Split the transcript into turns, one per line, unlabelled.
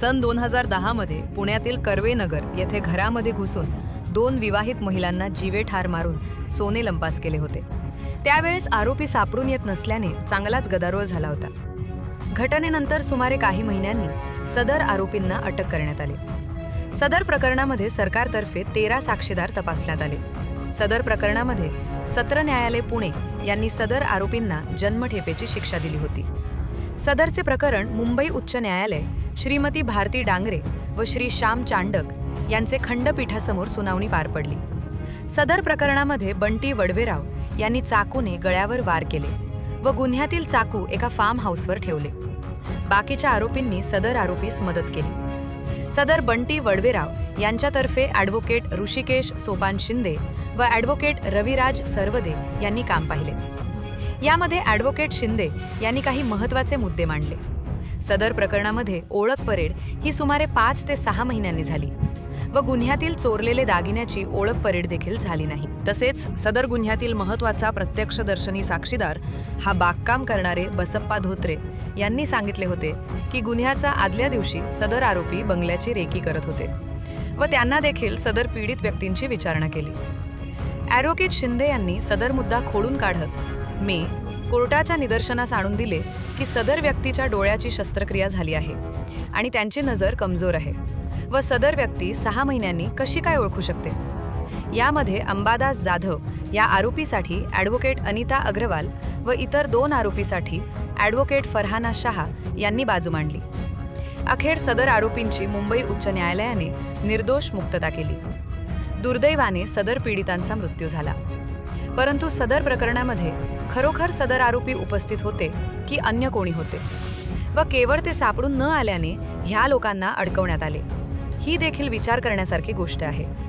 सन दोन हजार दहामध्ये पुण्यातील कर्वेनगर येथे घरामध्ये घुसून दोन विवाहित महिलांना जीवे ठार मारून सोने लंपास केले होते. त्यावेळेस आरोपी सापडून येत नसल्याने चांगलाच गदारोळ झाला होता. घटनेनंतर सुमारे काही महिन्यांनी सदर आरोपींना अटक करण्यात आली. सदर प्रकरणामध्ये सरकारतर्फे तेरा साक्षीदार तपासण्यात आले. सदर प्रकरणामध्ये सत्र न्यायालय पुणे यांनी सदर आरोपींना जन्मठेपेची शिक्षा दिली होती. सदरचे प्रकरण मुंबई उच्च न्यायालय श्रीमती भारती डांगरे व श्री श्याम चांडक यांचे खंडपीठासमोर सुनावणी पार पडली. सदर प्रकरणामध्ये बंटी वडवेराव यांनी चाकूने गळ्यावर वार केले व गुन्ह्यातील चाकू एका फार्म हाऊसवर ठेवले. बाकीच्या आरोपींनी सदर आरोपीस मदत केली. सदर बंटी वडवेराव यांच्यातर्फे ॲडव्होकेट ऋषिकेश सोपान शिंदे व ॲडव्होकेट रविराज सरवदे यांनी काम पाहिले. यामध्ये ॲडव्होकेट शिंदे यांनी काही महत्त्वाचे मुद्दे मांडले. सदर प्रकरणामध्ये ओळख परेड ही सुमारे पाच ते सहा महिन्यांनी झाली व गुन्ह्यातील चोरलेले दागिन्याची ओळख परेड देखील झाली नाही. तसेच सदर गुन्ह्यातील महत्त्वाचा प्रत्यक्षदर्शनी साक्षीदार हा बागकाम करणारे बसप्पा धोत्रे यांनी सांगितले होते की गुन्ह्याच्या आदल्या दिवशी सदर आरोपी बंगल्याची रेकी करत होते व त्यांना देखील सदर पीडित व्यक्तींची विचारणा केली. ॲडव्होकेट शिंदे यांनी सदर मुद्दा खोडून काढत मे कोर्टाच्या निदर्शनास आणून दिले की सदर व्यक्तीच्या डोळ्याची शस्त्रक्रिया झाली आहे आणि त्यांची नजर कमजोर आहे व सदर व्यक्ती सहा महिन्यांनी कशी काय ओळखू शकते? यामध्ये अंबादास जाधव या आरोपीसाठी ॲडव्होकेट अनिता अग्रवाल व इतर दोन आरोपीसाठी ॲडव्होकेट फरहाना शहा यांनी बाजू मांडली. अखेर सदर आरोपींची मुंबई उच्च न्यायालयाने निर्दोष मुक्तता केली. दुर्दैवाने सदर पीडितांचा मृत्यू झाला. परंतु सदर प्रकरणामध्ये खरोखर सदर आरोपी उपस्थित होते की अन्य कोणी होते व केवळ ते सापडून न आल्याने ह्या लोकांना अडकवण्यात आले. ही देखील विचार करण्यासारखी गोष्ट आहे.